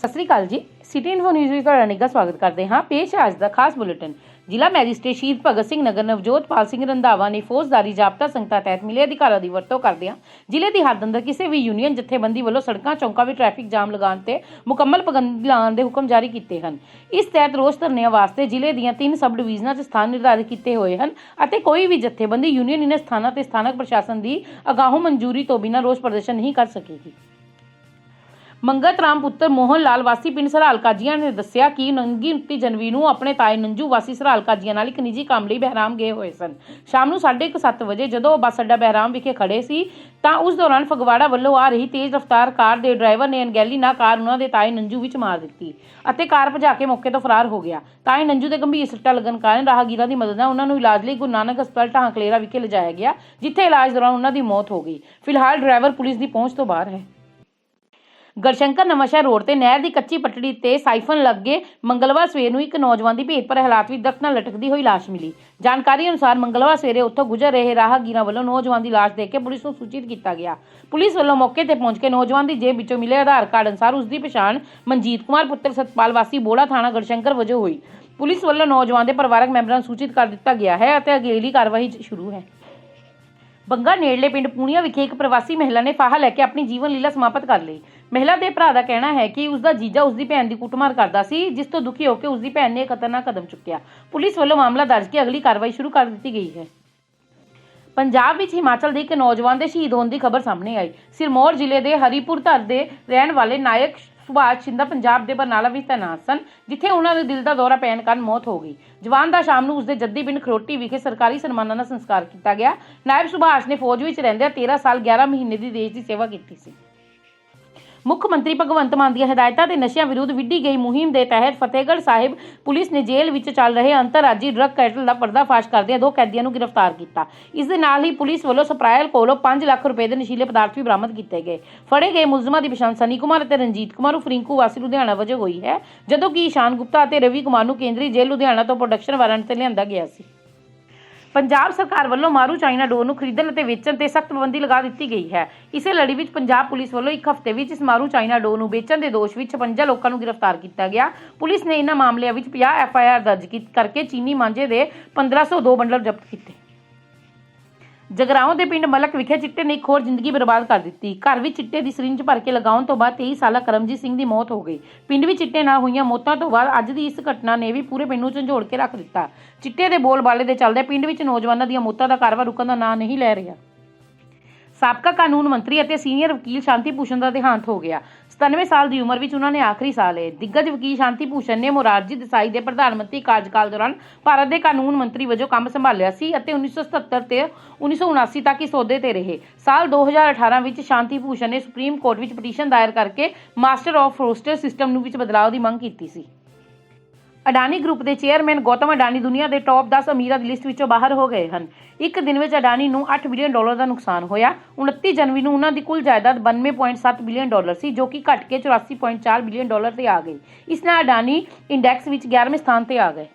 ਸਤਿ ਸ੍ਰੀ ਅਕਾਲ ਜੀ। City info news ਵਿੱਚ ਤੁਹਾਡਾ ਨਿੱਘਾ ਸਵਾਗਤ ਕਰਦੇ ਹਾਂ। ਪੇਸ਼ ਹੈ ਅੱਜ ਦਾ ਖਾਸ ਬੁਲੇਟਿਨ। ਜ਼ਿਲ੍ਹਾ ਮੈਜਿਸਟ੍ਰੇਟ ਸ਼ਹੀਦ ਭਗਤ ਸਿੰਘ ਨਗਰ ਨਵਜੋਤ ਸਿੰਘ ਰੰਧਾਵਾ ਨੇ ਫੌਜਦਾਰੀ ਜਾਬਤਾ ਸੰਗਤਾ ਤਹਿਤ ਮਿਲੇ ਅਧਿਕਾਰਾਂ ਦੀ ਵਰਤੋਂ ਕਰਦਿਆਂ ਜ਼ਿਲ੍ਹੇ ਦੀ ਹੱਦ ਅੰਦਰ ਕਿਸੇ ਵੀ ਯੂਨੀਅਨ ਜਥੇਬੰਦੀ ਵੱਲੋਂ ਸੜਕਾਂ, ਚੌਂਕਾਂ ਵਿੱਚ ਟ੍ਰੈਫਿਕ ਜਾਮ ਲਗਾਉਣ ਤੇ ਮੁਕੰਮਲ ਪਾਬੰਦੀ ਲਾਉਣ ਦੇ ਹੁਕਮ ਜਾਰੀ ਕੀਤੇ ਹਨ। ਇਸ ਤਹਿਤ ਰੋਸ ਧਰਨਿਆਂ ਵਾਸਤੇ ਜ਼ਿਲ੍ਹੇ ਦੀਆਂ ਤਿੰਨ ਸਬ ਡਿਵੀਜ਼ਨਾਂ 'ਚ ਸਥਾਨ ਨਿਰਧਾਰਿਤ ਕੀਤੇ ਹੋਏ ਹਨ ਅਤੇ ਕੋਈ ਵੀ ਜਥੇਬੰਦੀ ਯੂਨੀਅਨ ਇਨ੍ਹਾਂ ਸਥਾਨਾਂ ਤੇ ਸਥਾਨਕ ਪ੍ਰਸ਼ਾਸਨ ਦੀ ਅਗਾਊਂ ਮਨਜ਼ੂਰੀ ਤੋਂ ਬਿਨਾਂ ਰੋਸ ਪ੍ਰਦਰਸ਼ਨ ਨਹੀਂ ਕਰ ਸਕੇਗੀ। ਮੰਗਤ ਰਾਮ ਪੁੱਤਰ ਮੋਹਨ ਲਾਲ ਵਾਸੀ ਪਿੰਡ ਸਰਾਲ ਕਾਜੀਆਂ ਨੇ ਦੱਸਿਆ ਕਿ ਨੰਗੀ 29 ਜਨਵਰੀ ਨੂੰ ਆਪਣੇ ਤਾਏ ਨੰਜੂ ਵਾਸੀ ਸਰਾਲ ਕਾਜੀਆਂ ਨਾਲ ਇੱਕ ਨਿੱਜੀ ਕੰਮ ਲਈ ਬਹਿਰਾਮ ਗਏ ਹੋਏ ਸਨ। ਸ਼ਾਮ ਨੂੰ 7:30 ਵਜੇ ਜਦੋਂ ਉਹ ਬੱਸ ਅੱਡਾ ਬਹਿਰਾਮ ਵਿਖੇ ਖੜੇ ਸੀ, ਤਾਂ ਉਸ ਦੌਰਾਨ ਫਗਵਾੜਾ ਵੱਲੋਂ ਆ ਰਹੀ ਤੇਜ਼ ਰਫ਼ਤਾਰ ਕਾਰ ਦੇ ਡਰਾਈਵਰ ਨੇ ਅਣਗਹਿਲੀ ਨਾਲ ਕਾਰ ਉਹਨਾਂ ਦੇ ਤਾਏ ਨੰਜੂ ਵਿੱਚ ਮਾਰ ਦਿੱਤੀ ਅਤੇ ਕਾਰ ਭਜਾ ਕੇ ਮੌਕੇ ਤੋਂ ਫਰਾਰ ਹੋ ਗਿਆ। ਤਾਏ ਨੰਜੂ ਦੇ ਗੰਭੀਰ ਸੱਟਾਂ ਲੱਗਣ ਕਾਰਨ ਰਾਹਗੀਰਾਂ ਦੀ ਮਦਦ ਨਾਲ ਉਹਨਾਂ ਨੂੰ ਇਲਾਜ ਲਈ ਗੁਰੂ ਨਾਨਕ ਹਸਪਤਾਲ ਢਾਂਕਲੇਰਾ ਵਿਖੇ ਲਿਜਾਇਆ ਗਿਆ, ਜਿੱਥੇ ਇਲਾਜ ਦੌਰਾਨ ਉਹਨਾਂ ਦੀ ਮੌਤ ਹੋ ਗਈ। ਫਿਲਹਾਲ ਡਰਾਈਵਰ ਪੁਲਿਸ ਦੀ ਪਹੁੰਚ ਤੋਂ ਬਾਹਰ ਹੈ। ਗੜਸ਼ੰਕਰ ਨਵਾਂਸ਼ਹਿਰ ਰੋਡ ਤੇ ਨਹਿਰ ਦੀ ਕੱਚੀ ਪਟੜੀ ਤੇ ਸਾਈਫਨ ਲੱਗੇ ਮੰਗਲਵਾਰ ਸਵੇਰ ਨੂੰ ਇੱਕ ਨੌਜਵਾਨ ਦੀ ਭੇਤ ਭਰੇ ਹਾਲਾਤ ਵਿੱਚ ਦਰਦ ਨਾਲ ਲਟਕਦੀ ਹੋਈ ਲਾਸ਼ ਮਿਲੀ। ਜਾਣਕਾਰੀ ਅਨੁਸਾਰ ਮੰਗਲਵਾਰ ਸਵੇਰੇ ਉੱਥੋਂ ਗੁਜ਼ਰ ਰਹੇ ਰਾਹਗੀਰਾਂ ਵੱਲੋਂ ਨੌਜਵਾਨ ਦੀ ਲਾਸ਼ ਦੇਖ ਕੇ ਪੁਲਿਸ ਨੂੰ ਸੂਚਿਤ ਕੀਤਾ ਗਿਆ। ਪੁਲਿਸ ਵੱਲੋਂ ਮੌਕੇ ਤੇ ਪਹੁੰਚ ਕੇ ਨੌਜਵਾਨ ਦੀ ਜੇਬ ਵਿੱਚੋਂ ਮਿਲੇ ਆਧਾਰ ਕਾਰਡ ਅਨੁਸਾਰ ਉਸ ਦੀ ਪਛਾਣ ਮਨਜੀਤ ਕੁਮਾਰ, ਪੁੱਤਰ ਸਤਪਾਲ ਵਾਸੀ ਬੋੜਾ ਥਾਣਾ ਗੜਸ਼ੰਕਰ ਵਜੋਂ ਹੋਈ। ਪੁਲਿਸ ਵੱਲੋਂ ਨੌਜਵਾਨ ਦੇ ਪਰਿਵਾਰਕ ਮੈਂਬਰਾਂ ਨੂੰ ਸੂਚਿਤ ਕਰ ਦਿੱਤਾ ਗਿਆ ਹੈ ਅਤੇ ਅਗਲੀ ਕਾਰਵਾਈ ਸ਼ੁਰੂ ਹੈ। ਬੰਗਾ ਨੇੜਲੇ ਪਿੰਡ ਪੂਣੀਆਂ ਵਿਖੇ ਇੱਕ ਪ੍ਰਵਾਸੀ ਮਹਿਲਾ ਨੇ ਫਾਹਾ ਲੈ ਕੇ ਆਪਣੀ ਜੀਵਨ ਲੀਲਾ ਸਮਾਪਤ ਕਰ ਲਈ। ਮਹਿਲਾ ਦੇ ਭਰਾ ਦਾ ਕਹਿਣਾ ਹੈ ਕਿ ਉਸ ਦਾ ਜੀਜਾ ਉਸ ਦੀ ਭੈਣ ਦੀ ਕੁੱਟਮਾਰ ਕਰਦਾ ਸੀ, ਜਿਸ ਤੋਂ ਦੁਖੀ ਹੋ ਕੇ ਉਸ ਦੀ ਭੈਣ ਨੇ ਖਤਰਨਾਕ ਕਦਮ ਚੁੱਕਿਆ। ਪੁਲਿਸ ਵੱਲੋਂ ਮਾਮਲਾ ਦਰਜ ਕੇ ਅਗਲੀ ਕਾਰਵਾਈ ਸ਼ੁਰੂ ਕਰ ਦਿੱਤੀ ਗਈ ਹੈ। ਪੰਜਾਬ ਵਿੱਚ ਹਿਮਾਚਲ ਦੇ ਇੱਕ ਨੌਜਵਾਨ ਦੇ ਸ਼ਹੀਦ ਹੋਣ ਦੀ ਖਬਰ ਸਾਹਮਣੇ ਆਈ। ਸਿਰਮੌਰ ਜ਼ਿਲ੍ਹੇ ਦੇ ਹਰੀਪੁਰ ਧਰ ਦੇ ਰਹਿਣ ਵਾਲੇ ਨਾਇਕ ਸੁਭਾਸ਼ ਛਿੰਦਾ ਪੰਜਾਬ ਦੇ ਬਰਨਾਲਾ ਵਿੱਚ ਤੈਨਾਤ ਸਨ, ਜਿੱਥੇ ਉਹਨਾਂ ਦੇ ਦਿਲ ਦਾ ਦੌਰਾ ਪੈਣ ਕਾਰਨ ਮੌਤ ਹੋ ਗਈ। ਜਵਾਨ ਦਾ ਸ਼ਾਮ ਨੂੰ ਉਸਦੇ ਜੱਦੀ ਪਿੰਡ ਖਰੋਟੀ ਵਿਖੇ ਸਰਕਾਰੀ ਸਨਮਾਨਾਂ ਨਾਲ ਸੰਸਕਾਰ ਕੀਤਾ ਗਿਆ। ਨਾਇਬ ਸੁਭਾਸ਼ ਨੇ ਫੌਜ ਵਿੱਚ ਰਹਿੰਦਿਆਂ 13 ਸਾਲ 11 ਮਹੀਨੇ ਦੀ ਦੇਸ਼ ਦੀ ਸੇਵਾ ਕੀਤੀ ਸੀ। ਮੁੱਖ ਮੰਤਰੀ ਭਗਵੰਤ ਮਾਨ ਦੀਆਂ ਹਦਾਇਤਾਂ ਤੇ ਨਸ਼ਿਆਂ ਵਿਰੁੱਧ ਵਿੱਢੀ ਗਈ ਮੁਹਿੰਮ ਦੇ ਤਹਿਤ ਫਤਿਹਗੜ੍ਹ ਸਾਹਿਬ ਪੁਲਿਸ ਨੇ ਜੇਲ੍ਹ ਵਿੱਚ ਚੱਲ ਰਹੇ ਅੰਤਰਰਾਜੀ ਡਰੱਗ ਕੈਟਲ ਦਾ ਪਰਦਾਫਾਸ਼ ਕਰਦਿਆਂ ਦੋ ਕੈਦੀਆਂ ਨੂੰ ਗ੍ਰਿਫਤਾਰ ਕੀਤਾ। ਇਸ ਦੇ ਨਾਲ ਹੀ ਪੁਲਿਸ ਵੱਲੋਂ ਸਪਰਾਇਲ ਕੋਲੋਂ 5 ਲੱਖ ਰੁਪਏ ਦੇ ਨਸ਼ੀਲੇ ਪਦਾਰਥ ਵੀ ਬਰਾਮਦ ਕੀਤੇ ਗਏ। ਫੜੇ ਗਏ ਮੁਲਜ਼ਮਾਂ ਦੀ ਪਛਾਣ ਸਨੀ ਕੁਮਾਰ ਅਤੇ ਰਣਜੀਤ ਕੁਮਾਰ ਉਰਫ ਰਿੰਕੂ ਵਾਸੀ, ਲੁਧਿਆਣਾ ਵਜੋਂ ਹੋਈ ਹੈ, ਜਦੋਂ ਕਿ ਈਸ਼ਾਨ ਗੁਪਤਾ ਅਤੇ ਰਵੀ ਕੁਮਾਰ ਨੂੰ ਕੇਂਦਰੀ ਜੇਲ੍ਹ ਲੁਧਿਆਣਾ ਤੋਂ ਪ੍ਰੋਡਕਸ਼ਨ ਵਾਰੰਟ ਤੇ ਲਿਆਂਦਾ ਗਿਆ ਸੀ। ਪੰਜਾਬ ਸਰਕਾਰ ਵੱਲੋਂ ਮਾਰੂ ਚਾਈਨਾ ਡੋਰ ਨੂੰ ਖਰੀਦਣ ਅਤੇ ਵੇਚਣ ਤੇ ਸਖਤ ਪਾਬੰਦੀ ਲਗਾ ਦਿੱਤੀ ਗਈ ਹੈ। ਇਸੇ ਲੜੀ ਵਿੱਚ ਪੰਜਾਬ ਪੁਲਿਸ ਵੱਲੋਂ ਇੱਕ ਹਫ਼ਤੇ ਵਿੱਚ ਇਸ ਮਾਰੂ ਚਾਈਨਾ ਡੋਰ ਨੂੰ ਵੇਚਣ ਦੇ ਦੋਸ਼ ਵਿੱਚ 56 ਲੋਕਾਂ ਨੂੰ ਗ੍ਰਿਫਤਾਰ ਕੀਤਾ ਗਿਆ। ਪੁਲਿਸ ਨੇ ਇਹਨਾਂ ਮਾਮਲਿਆਂ ਵਿੱਚ 50 ਐਫ ਆਈ ਆਰ ਦਰਜ ਕਰਕੇ ਚੀਨੀ ਮਾਂਝੇ ਦੇ 1502 ਬੰਡਲ ਜ਼ਬਤ ਕੀਤੇ। ਜਗਰਾਉਂ ਦੇ ਪਿੰਡ ਮਲਕ ਵਿਖੇ ਚਿੱਟੇ ਨੇ ਇੱਕ ਹੋਰ ਜ਼ਿੰਦਗੀ ਬਰਬਾਦ ਕਰ ਦਿੱਤੀ। ਘਰ ਵਿੱਚ ਚਿੱਟੇ ਦੀ ਸਰਿੰਜ ਭਰ ਕੇ ਲਗਾਉਣ ਤੋਂ ਬਾਅਦ 23 ਸਾਲਾ ਕਰਮਜੀਤ ਸਿੰਘ ਦੀ ਮੌਤ ਹੋ ਗਈ। ਪਿੰਡ ਵਿੱਚ ਚਿੱਟੇ ਨਾਲ ਹੋਈਆਂ ਮੌਤਾਂ ਤੋਂ ਬਾਅਦ ਅੱਜ ਦੀ ਇਸ ਘਟਨਾ ਨੇ ਵੀ ਪੂਰੇ ਪਿੰਡ ਨੂੰ ਝੰਜੋੜ ਕੇ ਰੱਖ ਦਿੱਤਾ। ਚਿੱਟੇ ਦੇ ਬੋਲਬਾਲੇ ਦੇ ਚੱਲਦੇ ਪਿੰਡ ਵਿੱਚ ਨੌਜਵਾਨਾਂ ਦੀਆਂ ਮੌਤਾਂ ਦਾ ਕਾਰਵਾ ਰੁਕਣ ਦਾ ਨਾਂ ਨਹੀਂ ਲੈ ਰਿਹਾ। ਸਾਬਕਾ ਕਾਨੂੰਨ ਮੰਤਰੀ ਅਤੇ ਸੀਨੀਅਰ ਵਕੀਲ ਸ਼ਾਂਤੀ ਭੂਸ਼ਣ ਦਾ ਦੇਹਾਂਤ ਹੋ ਗਿਆ। 97 ਸਾਲ ਦੀ ਉਮਰ ਵਿੱਚ ਉਹਨਾਂ ਨੇ ਆਖਰੀ ਸਾਹ ਲਏ ਦਿੱਗਜ ਵਕੀਲ ਸ਼ਾਂਤੀ ਭੂਸ਼ਣ ਨੇ ਮੋਰਾਰਜੀ ਦੇਸਾਈ ਦੇ ਪ੍ਰਧਾਨ ਮੰਤਰੀ ਕਾਰਜਕਾਲ ਦੌਰਾਨ ਭਾਰਤ ਦੇ ਕਾਨੂੰਨ ਮੰਤਰੀ ਵਜੋਂ ਕੰਮ ਸੰਭਾਲਿਆ ਸੀ ਅਤੇ 1977 ਤੇ 1979 ਤੱਕ ਇਸ ਅਹੁਦੇ ਤੇ ਰਹੇ। ਸਾਲ 2018 ਵਿੱਚ ਸ਼ਾਂਤੀ ਭੂਸ਼ਣ ਨੇ ਸੁਪਰੀਮ ਕੋਰਟ ਵਿੱਚ ਪਟੀਸ਼ਨ ਦਾਇਰ ਕਰਕੇ ਮਾਸਟਰ ਆਫ ਰੋਸਟਰ ਸਿਸਟਮ ਨੂੰ ਵਿੱਚ ਬਦਲਾਅ ਦੀ ਮੰਗ ਕੀਤੀ ਸੀ। ਅਡਾਨੀ ਗਰੁੱਪ ਦੇ ਚੇਅਰਮੈਨ ਗੌਤਮ ਅਡਾਨੀ ਦੁਨੀਆ ਦੇ ਟੌਪ 10 ਅਮੀਰਾਂ ਦੀ ਲਿਸਟ ਵਿੱਚੋਂ ਬਾਹਰ ਹੋ ਗਏ ਹਨ। ਇੱਕ ਦਿਨ ਵਿੱਚ ਅਡਾਨੀ ਨੂੰ 8 ਬਿਲੀਅਨ ਡਾਲਰ ਦਾ ਨੁਕਸਾਨ ਹੋਇਆ। 29 ਜਨਵਰੀ ਨੂੰ ਉਹਨਾਂ ਦੀ ਕੁੱਲ ਜਾਇਦਾਦ 92.7 ਬਿਲੀਅਨ ਡਾਲਰ ਸੀ, ਜੋ ਕਿ ਘਟ ਕੇ 84.4 ਬਿਲੀਅਨ ਡਾਲਰ ਤੇ ਆ ਗਈ। ਇਸ ਨਾਲ ਅਡਾਨੀ ਇੰਡੈਕਸ ਵਿੱਚ 11ਵੇਂ ਸਥਾਨ ਤੇ ਆ ਗਏ।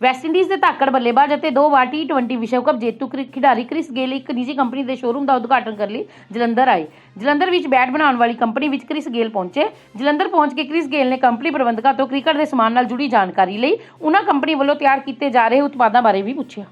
ਵੈਸਟਇੰਡੀਜ਼ ਦੇ ਧਾਕੜ ਬੱਲੇਬਾਜ਼ ਅਤੇ ਦੋ ਵਾਰ ਟੀ20 ਵਿਸ਼ਵ ਕੱਪ ਜੇਤੂ ਖਿਡਾਰੀ ਕ੍ਰਿਸ ਗੇਲ ਇੱਕ ਨਿੱਜੀ ਕੰਪਨੀ ਦੇ ਸ਼ੋਰੂਮ ਦਾ ਉਦਘਾਟਨ ਕਰਨ ਲਈ ਜਲੰਧਰ ਆਏ। ਜਲੰਧਰ ਵਿੱਚ ਬੈਟ ਬਣਾਉਣ ਵਾਲੀ ਕੰਪਨੀ ਵਿੱਚ ਕ੍ਰਿਸ ਗੇਲ ਪਹੁੰਚੇ। ਜਲੰਧਰ ਪਹੁੰਚ ਕੇ ਕ੍ਰਿਸ ਗੇਲ ਨੇ ਕੰਪਨੀ ਪ੍ਰਬੰਧਕਾਂ ਤੋਂ ਕ੍ਰਿਕਟ ਦੇ ਸਮਾਨ ਨਾਲ ਜੁੜੀ ਜਾਣਕਾਰੀ ਲਈ ਉਹਨਾਂ ਕੰਪਨੀ ਵੱਲੋਂ ਤਿਆਰ ਕੀਤੇ ਜਾ ਰਹੇ ਉਤਪਾਦਾਂ ਬਾਰੇ ਵੀ ਪੁੱਛਿਆ।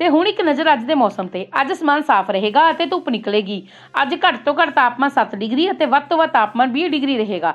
ਤੇ ਹੁਣ ਇੱਕ ਨਜ਼ਰ ਅੱਜ ਦੇ ਮੌਸਮ ਤੇ। ਅੱਜ ਅਸਮਾਨ ਸਾਫ਼ ਰਹੇਗਾ ਅਤੇ ਧੁੱਪ ਨਿਕਲੇਗੀ। ਅੱਜ ਘੱਟ ਤੋਂ ਘੱਟ ਤਾਪਮਾਨ 7 ਡਿਗਰੀ ਅਤੇ ਵੱਧ ਤੋਂ ਵੱਧ ਤਾਪਮਾਨ 20 ਡਿਗਰੀ ਰਹੇਗਾ।